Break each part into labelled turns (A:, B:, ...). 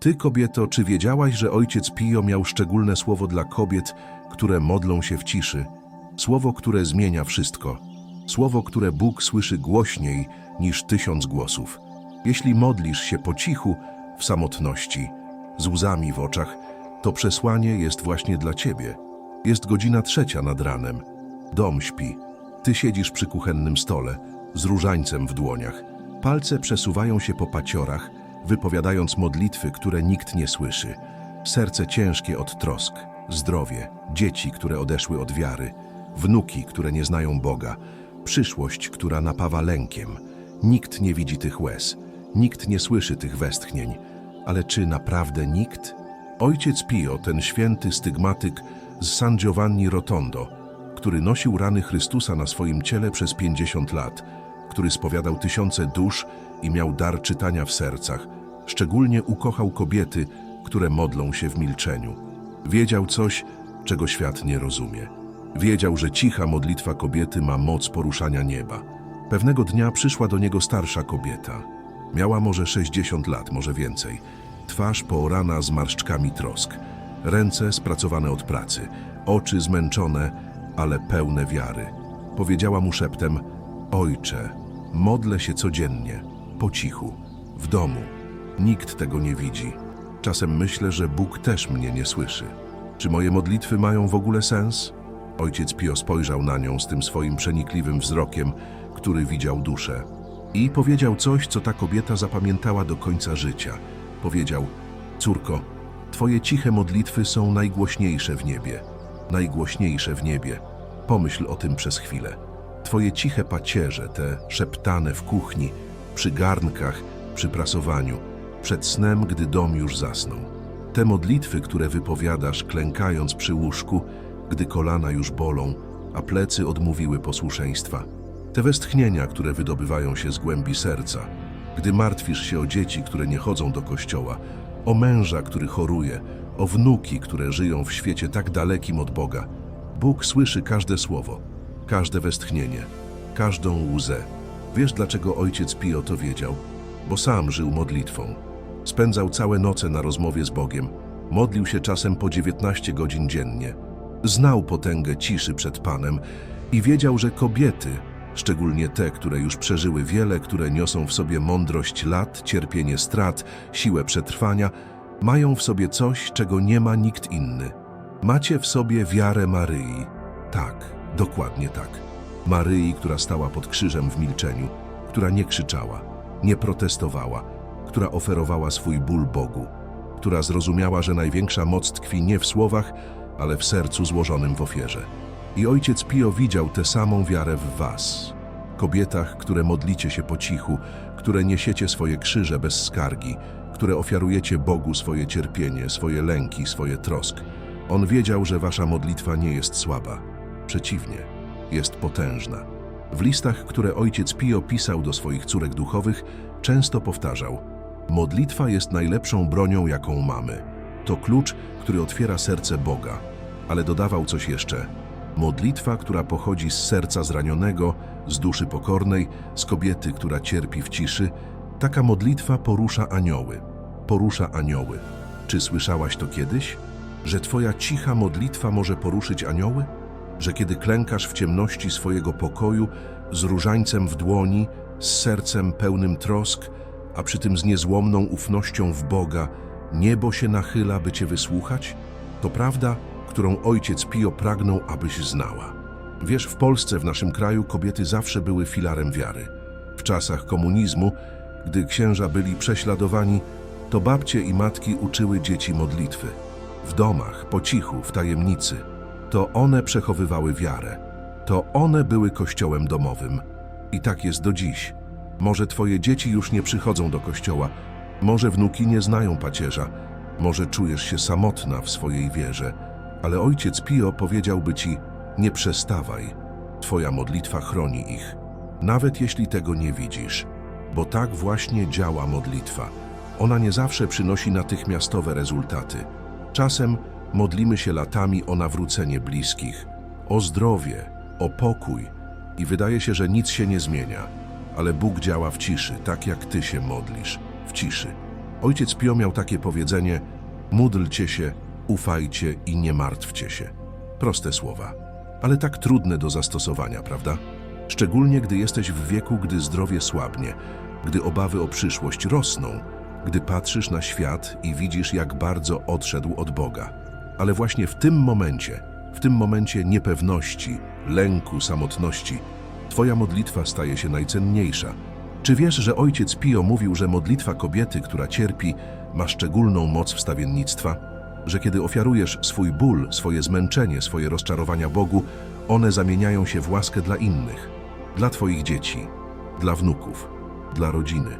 A: Ty, kobieto, czy wiedziałaś, że ojciec Pio miał szczególne słowo dla kobiet, które modlą się w ciszy? Słowo, które zmienia wszystko. Słowo, które Bóg słyszy głośniej niż tysiąc głosów. Jeśli modlisz się po cichu, w samotności, z łzami w oczach, to przesłanie jest właśnie dla ciebie. Jest godzina trzecia nad ranem. Dom śpi. Ty siedzisz przy kuchennym stole, z różańcem w dłoniach. Palce przesuwają się po paciorach, wypowiadając modlitwy, które nikt nie słyszy. Serce ciężkie od trosk, zdrowie, dzieci, które odeszły od wiary, wnuki, które nie znają Boga, przyszłość, która napawa lękiem. Nikt nie widzi tych łez, nikt nie słyszy tych westchnień. Ale czy naprawdę nikt? Ojciec Pio, ten święty stygmatyk z San Giovanni Rotondo, który nosił rany Chrystusa na swoim ciele przez 50 lat, który spowiadał tysiące dusz i miał dar czytania w sercach, szczególnie ukochał kobiety, które modlą się w milczeniu. Wiedział coś, czego świat nie rozumie. Wiedział, że cicha modlitwa kobiety ma moc poruszania nieba. Pewnego dnia przyszła do niego starsza kobieta. Miała może 60 lat, może więcej. Twarz poorana zmarszczkami trosk, ręce spracowane od pracy, oczy zmęczone, ale pełne wiary. Powiedziała mu szeptem: Ojcze, modlę się codziennie, po cichu, w domu. Nikt tego nie widzi. Czasem myślę, że Bóg też mnie nie słyszy. Czy moje modlitwy mają w ogóle sens? Ojciec Pio spojrzał na nią z tym swoim przenikliwym wzrokiem, który widział duszę. I powiedział coś, co ta kobieta zapamiętała do końca życia. Powiedział: Córko, twoje ciche modlitwy są najgłośniejsze w niebie. Najgłośniejsze w niebie. Pomyśl o tym przez chwilę. Twoje ciche pacierze, te szeptane w kuchni, przy garnkach, przy prasowaniu, przed snem, gdy dom już zasnął. Te modlitwy, które wypowiadasz, klękając przy łóżku, gdy kolana już bolą, a plecy odmówiły posłuszeństwa. Te westchnienia, które wydobywają się z głębi serca, gdy martwisz się o dzieci, które nie chodzą do kościoła, o męża, który choruje, o wnuki, które żyją w świecie tak dalekim od Boga. Bóg słyszy każde słowo, każde westchnienie, każdą łzę. Wiesz, dlaczego ojciec Pio to wiedział? Bo sam żył modlitwą. Spędzał całe noce na rozmowie z Bogiem. Modlił się czasem po 19 godzin dziennie. Znał potęgę ciszy przed Panem i wiedział, że kobiety, szczególnie te, które już przeżyły wiele, które niosą w sobie mądrość lat, cierpienie strat, siłę przetrwania, mają w sobie coś, czego nie ma nikt inny. Macie w sobie wiarę Maryi. Tak, dokładnie tak. Maryi, która stała pod krzyżem w milczeniu, która nie krzyczała, nie protestowała, która oferowała swój ból Bogu, która zrozumiała, że największa moc tkwi nie w słowach, ale w sercu złożonym w ofierze. I ojciec Pio widział tę samą wiarę w was, kobietach, które modlicie się po cichu, które niesiecie swoje krzyże bez skargi, które ofiarujecie Bogu swoje cierpienie, swoje lęki, swoje trosk. On wiedział, że wasza modlitwa nie jest słaba. Przeciwnie, jest potężna. W listach, które ojciec Pio pisał do swoich córek duchowych, często powtarzał: Modlitwa jest najlepszą bronią, jaką mamy. To klucz, który otwiera serce Boga. Ale dodawał coś jeszcze: Modlitwa, która pochodzi z serca zranionego, z duszy pokornej, z kobiety, która cierpi w ciszy, taka modlitwa porusza anioły. Porusza anioły. Czy słyszałaś to kiedyś? Że twoja cicha modlitwa może poruszyć anioły? Że kiedy klękasz w ciemności swojego pokoju, z różańcem w dłoni, z sercem pełnym trosk, a przy tym z niezłomną ufnością w Boga, niebo się nachyla, by cię wysłuchać? To prawda, którą ojciec Pio pragnął, abyś znała. Wiesz, w Polsce, w naszym kraju, kobiety zawsze były filarem wiary. W czasach komunizmu, gdy księża byli prześladowani, to babcie i matki uczyły dzieci modlitwy. W domach, po cichu, w tajemnicy. To one przechowywały wiarę. To one były kościołem domowym. I tak jest do dziś. Może twoje dzieci już nie przychodzą do kościoła, może wnuki nie znają pacierza, może czujesz się samotna w swojej wierze, ale ojciec Pio powiedziałby ci: Nie przestawaj, twoja modlitwa chroni ich, nawet jeśli tego nie widzisz, bo tak właśnie działa modlitwa. Ona nie zawsze przynosi natychmiastowe rezultaty. Czasem modlimy się latami o nawrócenie bliskich, o zdrowie, o pokój i wydaje się, że nic się nie zmienia, ale Bóg działa w ciszy, tak jak ty się modlisz, w ciszy. Ojciec Pio miał takie powiedzenie: módlcie się, ufajcie i nie martwcie się. Proste słowa, ale tak trudne do zastosowania, prawda? Szczególnie gdy jesteś w wieku, gdy zdrowie słabnie, gdy obawy o przyszłość rosną, gdy patrzysz na świat i widzisz, jak bardzo odszedł od Boga. Ale właśnie w tym momencie, w tym momencie niepewności, lęku, samotności, Twoja modlitwa staje się najcenniejsza. Czy wiesz, że ojciec Pio mówił, że modlitwa kobiety, która cierpi, ma szczególną moc wstawiennictwa? Że kiedy ofiarujesz swój ból, swoje zmęczenie, swoje rozczarowania Bogu, one zamieniają się w łaskę dla innych, dla Twoich dzieci, dla wnuków, dla rodziny,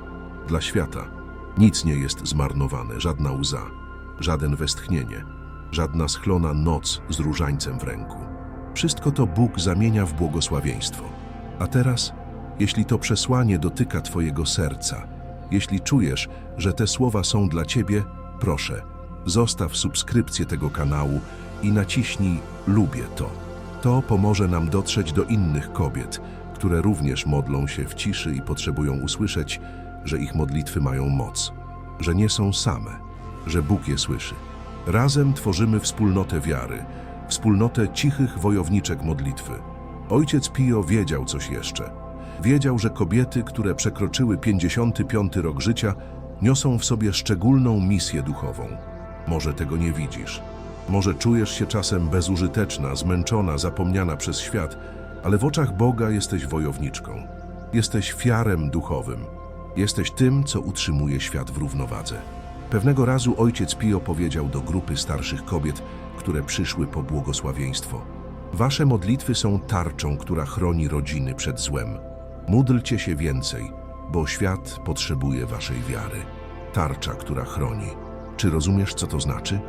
A: dla świata. Nic nie jest zmarnowane, żadna łza, żaden westchnienie, żadna schlona noc z różańcem w ręku. Wszystko to Bóg zamienia w błogosławieństwo. A teraz, jeśli to przesłanie dotyka Twojego serca, jeśli czujesz, że te słowa są dla Ciebie, proszę, zostaw subskrypcję tego kanału i naciśnij Lubię to. To pomoże nam dotrzeć do innych kobiet, które również modlą się w ciszy i potrzebują usłyszeć, że ich modlitwy mają moc, że nie są same, że Bóg je słyszy. Razem tworzymy wspólnotę wiary, wspólnotę cichych wojowniczek modlitwy. Ojciec Pio wiedział coś jeszcze. Wiedział, że kobiety, które przekroczyły 55 rok życia, niosą w sobie szczególną misję duchową. Może tego nie widzisz. Może czujesz się czasem bezużyteczna, zmęczona, zapomniana przez świat, ale w oczach Boga jesteś wojowniczką. Jesteś fiarem duchowym. Jesteś tym, co utrzymuje świat w równowadze. Pewnego razu ojciec Pio powiedział do grupy starszych kobiet, które przyszły po błogosławieństwo. Wasze modlitwy są tarczą, która chroni rodziny przed złem. Módlcie się więcej, bo świat potrzebuje waszej wiary. Tarcza, która chroni. Czy rozumiesz, co to znaczy?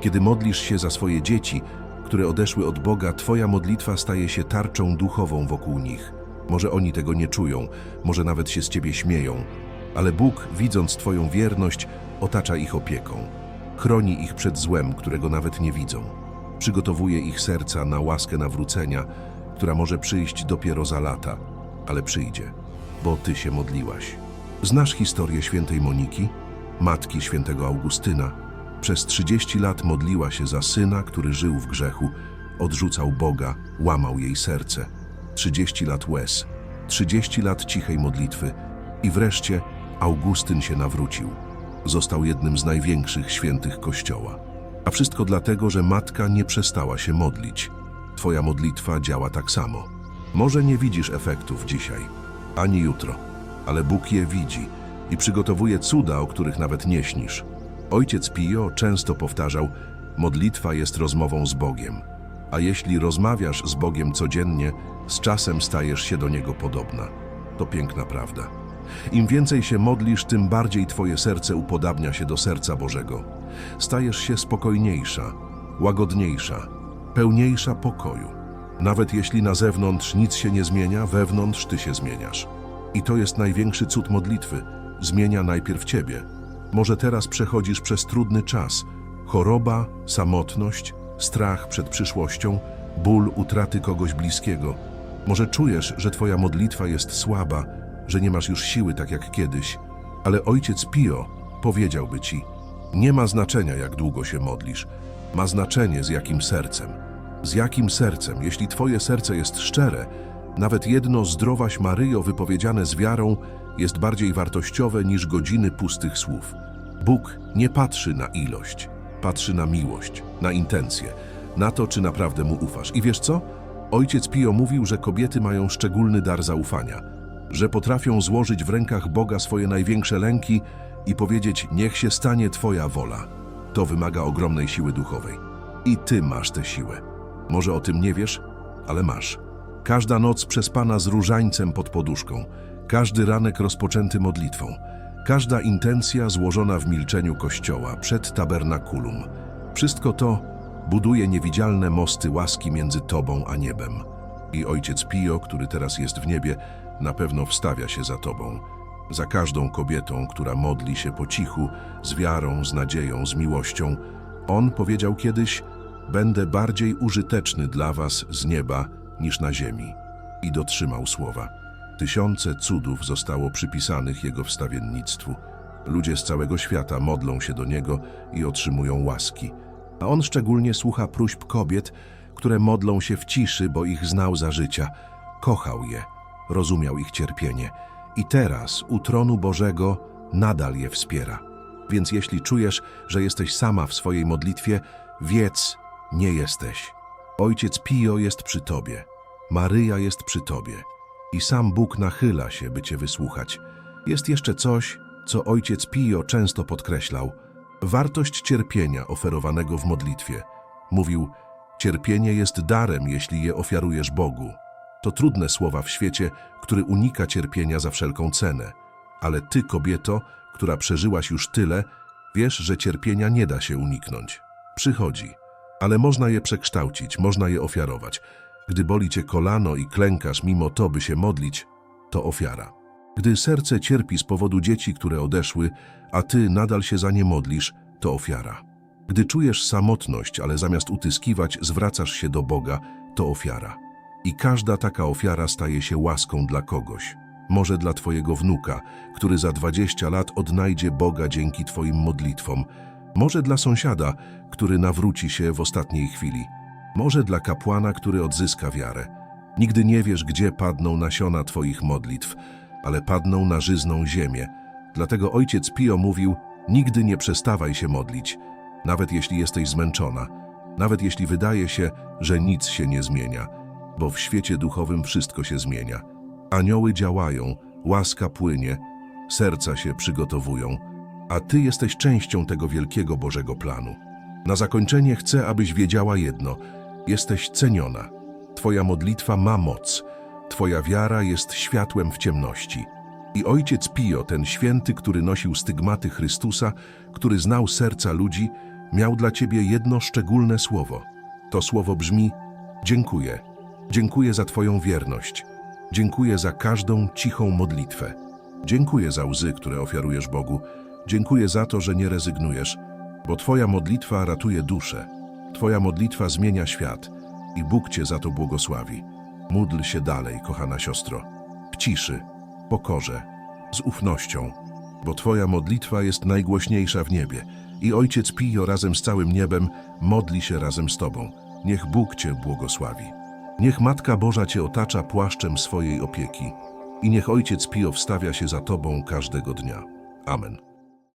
A: Kiedy modlisz się za swoje dzieci, które odeszły od Boga, twoja modlitwa staje się tarczą duchową wokół nich. Może oni tego nie czują, może nawet się z ciebie śmieją, ale Bóg, widząc twoją wierność, otacza ich opieką. Chroni ich przed złem, którego nawet nie widzą. Przygotowuje ich serca na łaskę nawrócenia, która może przyjść dopiero za lata, ale przyjdzie, bo ty się modliłaś. Znasz historię świętej Moniki, matki świętego Augustyna? Przez 30 lat modliła się za syna, który żył w grzechu, odrzucał Boga, łamał jej serce. 30 lat łez, 30 lat cichej modlitwy i wreszcie Augustyn się nawrócił. Został jednym z największych świętych Kościoła. A wszystko dlatego, że matka nie przestała się modlić. Twoja modlitwa działa tak samo. Może nie widzisz efektów dzisiaj, ani jutro, ale Bóg je widzi i przygotowuje cuda, o których nawet nie śnisz. Ojciec Pio często powtarzał, modlitwa jest rozmową z Bogiem. A jeśli rozmawiasz z Bogiem codziennie, z czasem stajesz się do Niego podobna. To piękna prawda. Im więcej się modlisz, tym bardziej Twoje serce upodabnia się do serca Bożego. Stajesz się spokojniejsza, łagodniejsza, pełniejsza pokoju. Nawet jeśli na zewnątrz nic się nie zmienia, wewnątrz Ty się zmieniasz. I to jest największy cud modlitwy. Zmienia najpierw Ciebie. Może teraz przechodzisz przez trudny czas. Choroba, samotność, strach przed przyszłością, ból utraty kogoś bliskiego. Może czujesz, że Twoja modlitwa jest słaba, że nie masz już siły tak jak kiedyś, ale ojciec Pio powiedziałby ci: Nie ma znaczenia, jak długo się modlisz, ma znaczenie z jakim sercem. Z jakim sercem, jeśli Twoje serce jest szczere, nawet jedno zdrowaś Maryjo wypowiedziane z wiarą jest bardziej wartościowe niż godziny pustych słów. Bóg nie patrzy na ilość, patrzy na miłość, na intencje, na to, czy naprawdę mu ufasz. I wiesz co? Ojciec Pio mówił, że kobiety mają szczególny dar zaufania, że potrafią złożyć w rękach Boga swoje największe lęki i powiedzieć: Niech się stanie Twoja wola. To wymaga ogromnej siły duchowej. I Ty masz tę siłę. Może o tym nie wiesz, ale masz. Każda noc przespana z różańcem pod poduszką, każdy ranek rozpoczęty modlitwą, każda intencja złożona w milczeniu Kościoła przed tabernakulum. Wszystko to buduje niewidzialne mosty łaski między Tobą a niebem. I Ojciec Pio, który teraz jest w niebie, na pewno wstawia się za Tobą. Za każdą kobietą, która modli się po cichu, z wiarą, z nadzieją, z miłością. On powiedział kiedyś, będę bardziej użyteczny dla Was z nieba niż na ziemi. I dotrzymał słowa. Tysiące cudów zostało przypisanych jego wstawiennictwu. Ludzie z całego świata modlą się do Niego i otrzymują łaski. A On szczególnie słucha próśb kobiet, które modlą się w ciszy, bo ich znał za życia. Kochał je, rozumiał ich cierpienie i teraz u tronu Bożego nadal je wspiera. Więc jeśli czujesz, że jesteś sama w swojej modlitwie, wiedz, nie jesteś. Ojciec Pio jest przy tobie, Maryja jest przy tobie i sam Bóg nachyla się, by cię wysłuchać. Jest jeszcze coś, co ojciec Pio często podkreślał. Wartość cierpienia oferowanego w modlitwie. Mówił, cierpienie jest darem, jeśli je ofiarujesz Bogu. To trudne słowa w świecie, który unika cierpienia za wszelką cenę. Ale ty, kobieto, która przeżyłaś już tyle, wiesz, że cierpienia nie da się uniknąć. Przychodzi, ale można je przekształcić, można je ofiarować. Gdy boli cię kolano i klękasz mimo to, by się modlić, to ofiara. Gdy serce cierpi z powodu dzieci, które odeszły, a ty nadal się za nie modlisz, to ofiara. Gdy czujesz samotność, ale zamiast utyskiwać zwracasz się do Boga, to ofiara. I każda taka ofiara staje się łaską dla kogoś. Może dla twojego wnuka, który za 20 lat odnajdzie Boga dzięki twoim modlitwom. Może dla sąsiada, który nawróci się w ostatniej chwili. Może dla kapłana, który odzyska wiarę. Nigdy nie wiesz, gdzie padną nasiona twoich modlitw, ale padną na żyzną ziemię. Dlatego ojciec Pio mówił, nigdy nie przestawaj się modlić, nawet jeśli jesteś zmęczona, nawet jeśli wydaje się, że nic się nie zmienia, bo w świecie duchowym wszystko się zmienia. Anioły działają, łaska płynie, serca się przygotowują, a ty jesteś częścią tego wielkiego Bożego planu. Na zakończenie chcę, abyś wiedziała jedno: jesteś ceniona. Twoja modlitwa ma moc. Twoja wiara jest światłem w ciemności. I ojciec Pio, ten święty, który nosił stygmaty Chrystusa, który znał serca ludzi, miał dla ciebie jedno szczególne słowo. To słowo brzmi: Dziękuję. Dziękuję za Twoją wierność. Dziękuję za każdą cichą modlitwę. Dziękuję za łzy, które ofiarujesz Bogu. Dziękuję za to, że nie rezygnujesz, bo Twoja modlitwa ratuje duszę. Twoja modlitwa zmienia świat i Bóg Cię za to błogosławi. Módl się dalej, kochana siostro, w ciszy, pokorze, z ufnością, bo Twoja modlitwa jest najgłośniejsza w niebie i Ojciec Pio razem z całym niebem modli się razem z Tobą. Niech Bóg Cię błogosławi. Niech Matka Boża Cię otacza płaszczem swojej opieki i niech Ojciec Pio wstawia się za Tobą każdego dnia. Amen.